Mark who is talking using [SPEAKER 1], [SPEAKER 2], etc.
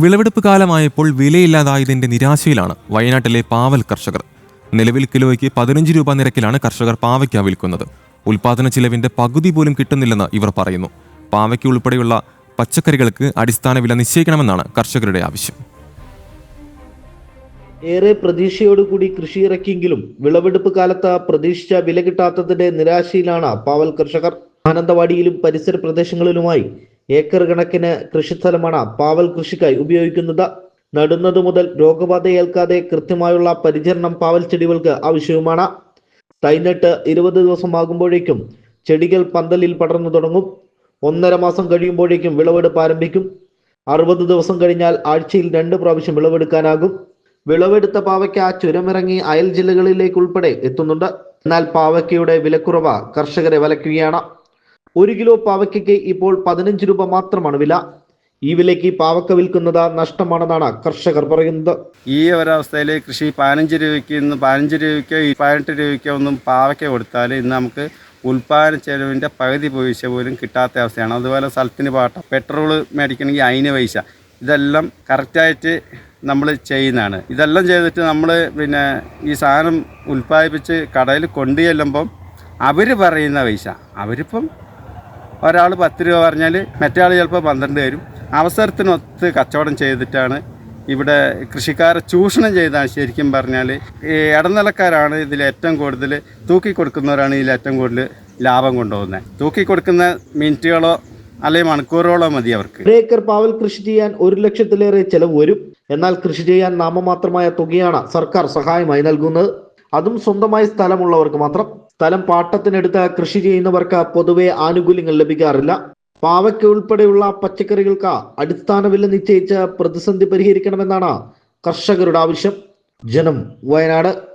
[SPEAKER 1] വിളവെടുപ്പ് കാലമായപ്പോൾ വിലയില്ലാതായതിന്റെ നിരാശയിലാണ് വയനാട്ടിലെ പാവൽ കർഷകർ. നിലവിൽ കിലോയ്ക്ക് പതിനഞ്ച് രൂപ നിരക്കിലാണ് കർഷകർ പാവയ്ക്ക വിൽക്കുന്നത്. ഉൽപാദന ചിലവിന്റെ പകുതി പോലും കിട്ടുന്നില്ലെന്ന് ഇവർ പറയുന്നു. പാവയ്ക്ക ഉൾപ്പെടെയുള്ള പച്ചക്കറികൾക്ക് അടിസ്ഥാന വില നിശ്ചയിക്കണമെന്നാണ് കർഷകരുടെ ആവശ്യം.
[SPEAKER 2] ഏറെ പ്രതീക്ഷയോടുകൂടി കൃഷി ഇറക്കിയെങ്കിലും വിളവെടുപ്പ് കാലത്ത് പ്രതീക്ഷിച്ച വില കിട്ടാത്തതിന്റെ നിരാശയിലാണ് പാവൽ കർഷകർ. മാനന്തവാടിയിലും പരിസര പ്രദേശങ്ങളിലുമായി ഏക്കർ കണക്കിന് കൃഷിസ്ഥലമാണ് പാവൽ കൃഷിക്കായി ഉപയോഗിക്കുന്നത്. നടുന്നത് മുതൽ രോഗബാധ ഏൽക്കാതെ കൃത്യമായുള്ള പരിചരണം പാവൽ ചെടികൾക്ക് ആവശ്യവുമാണ്. തൈനട്ട് ഇരുപത് ദിവസമാകുമ്പോഴേക്കും ചെടികൾ പന്തലിൽ പടർന്നു തുടങ്ങും. ഒന്നര മാസം കഴിയുമ്പോഴേക്കും വിളവെടുപ്പ് ആരംഭിക്കും. അറുപത് ദിവസം കഴിഞ്ഞാൽ ആഴ്ചയിൽ രണ്ട് പ്രാവശ്യം വിളവെടുക്കാനാകും. വിളവെടുത്ത പാവയ്ക്ക ചുരമിറങ്ങി അയൽ ജില്ലകളിലേക്ക് ഉൾപ്പെടെ എത്തുന്നുണ്ട്. എന്നാൽ പാവയ്ക്കയുടെ വിലക്കുറവ് കർഷകരെ വലയ്ക്കുകയാണ്. ഒരു കിലോ പാവയ്ക്കയ്ക്ക് ഇപ്പോൾ പതിനഞ്ച് രൂപ മാത്രമാണ് വില. ഈ വിലയ്ക്ക് പാവക്ക വിൽക്കുന്നത് നഷ്ടമാണെന്നാണ് കർഷകർ പറയുന്നത്.
[SPEAKER 3] ഈ ഒരവസ്ഥയിൽ കൃഷി പതിനഞ്ച് രൂപയ്ക്ക് ഇന്ന് പതിനഞ്ച് രൂപയ്ക്കോ പതിനെട്ട് രൂപയ്ക്കോ ഒന്നും പാവയ്ക്ക കൊടുത്താൽ ഇന്ന് നമുക്ക് ഉൽപാദന ചെലവിന്റെ പകുതി പൈസ പോലും കിട്ടാത്ത അവസ്ഥയാണ്. അതുപോലെ സ്ഥലത്തിന് പാട്ട പെട്രോൾ മേടിക്കണമെങ്കിൽ അതിന് പൈസ. ഇതെല്ലാം കറക്റ്റായിട്ട് നമ്മൾ ചെയ്യുന്നതാണ്. ഇതെല്ലാം ചെയ്തിട്ട് നമ്മൾ പിന്നെ ഈ സാധനം ഉൽപ്പാദിപ്പിച്ച് കടയിൽ കൊണ്ടു ചെല്ലുമ്പം അവർ പറയുന്ന പൈസ. അവരിപ്പം ഒരാൾ പത്ത് രൂപ പറഞ്ഞാൽ മറ്റേ ആൾ ചിലപ്പോൾ പന്ത്രണ്ട് തരും. അവസരത്തിനൊത്ത് കച്ചവടം ചെയ്തിട്ടാണ് ഇവിടെ കൃഷിക്കാരെ ചൂഷണം ചെയ്താൽ ശരിക്കും പറഞ്ഞാൽ ഈ ഇടനിലക്കാരാണ് ഇതിൽ ഏറ്റവും കൂടുതൽ തൂക്കി കൊടുക്കുന്നവരാണ് ഇതിൽ ഏറ്റവും കൂടുതൽ ലാഭം കൊണ്ടുപോകുന്നത് തൂക്കി കൊടുക്കുന്ന മിനിറ്റുകളോ അല്ലെങ്കിൽ മണിക്കൂറുകളോ മതി അവർക്ക്.
[SPEAKER 2] ഏക്കർ പാവൽ കൃഷി ചെയ്യാൻ ഒരു ലക്ഷത്തിലേറെ ചെലവ് വരും. എന്നാൽ കൃഷി ചെയ്യാൻ നാമമാത്രമായ തുകയാണ് സർക്കാർ സഹായമായി നൽകുന്നത്. അതും സ്വന്തമായി സ്ഥലമുള്ളവർക്ക് മാത്രം. സ്ഥലം പാട്ടത്തിനെടുത്ത് കൃഷി ചെയ്യുന്നവർക്ക് പൊതുവെ ആനുകൂല്യങ്ങൾ ലഭിക്കാറില്ല. പാവയ്ക്ക ഉൾപ്പെടെയുള്ള പച്ചക്കറികൾക്ക് അടിസ്ഥാന വില നിശ്ചയിച്ച് പ്രതിസന്ധി പരിഹരിക്കണമെന്നാണ് കർഷകരുടെ ആവശ്യം. ജനം വയനാട്.